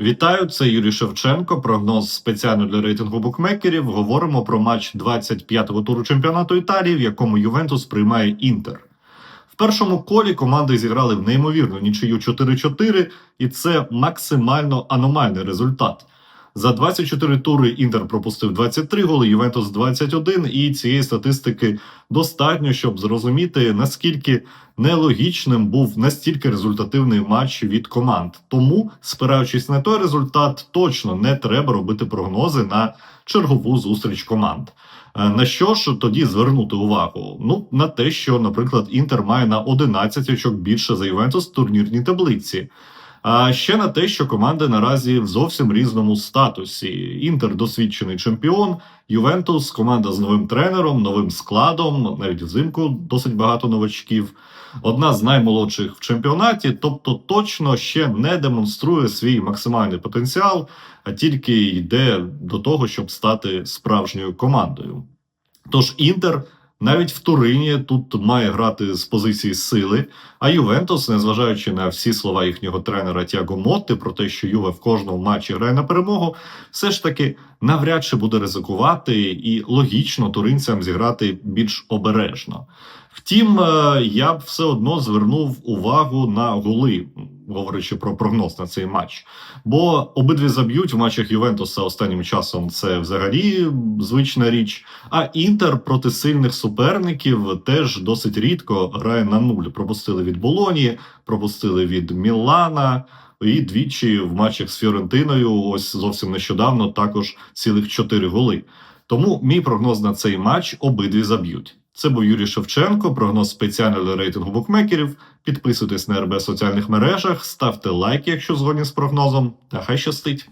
Вітаю, це Юрій Шевченко. Прогноз спеціально для рейтингу букмекерів. Говоримо про матч 25-го туру чемпіонату Італії, в якому Ювентус приймає Інтер. В першому колі команди зіграли в неймовірну нічию 4-4, і це максимально аномальний результат. За 24 тури Інтер пропустив 23 голи, Ювентус 21, і цієї статистики достатньо, щоб зрозуміти, наскільки нелогічним був настільки результативний матч від команд. Тому, спираючись на той результат, точно не треба робити прогнози на чергову зустріч команд. Е, На що ж тоді звернути увагу? Ну на те, що, наприклад, Інтер має на 11 очок більше за Ювентус в турнірній таблиці. А ще на те, що команди наразі в зовсім різному статусі. Інтер досвідчений чемпіон, Ювентус команда з новим тренером, новим складом, навіть взимку досить багато новачків. Одна з наймолодших в чемпіонаті, тобто точно ще не демонструє свій максимальний потенціал, а тільки йде до того, щоб стати справжньою командою. Тож Інтер навіть в Турині тут має грати з позиції сили. А Ювентус, незважаючи на всі слова їхнього тренера Тяго Мотти про те, що Юве в кожному матчі грає на перемогу, все ж таки навряд чи буде ризикувати і логічно туринцям зіграти більш обережно. Втім, е, я б все одно звернув увагу на голи, говорячи про прогноз на цей матч. Бо обидві заб'ють в матчах Ювентуса останнім часом це взагалі звична річ. А Інтер проти сильних суперників теж досить рідко грає на нуль. Пропустили від Болоні, пропустили від Мілана. І двічі в матчах з Фіорентиною, ось зовсім нещодавно, також цілих чотири голи. Тому мій прогноз на цей матч обидві заб'ють. Це був Юрій Шевченко. Прогноз спеціально для рейтингу букмекерів. Підписуйтесь на РБ в соціальних мережах, ставте лайк, якщо згодні з прогнозом. Та хай щастить.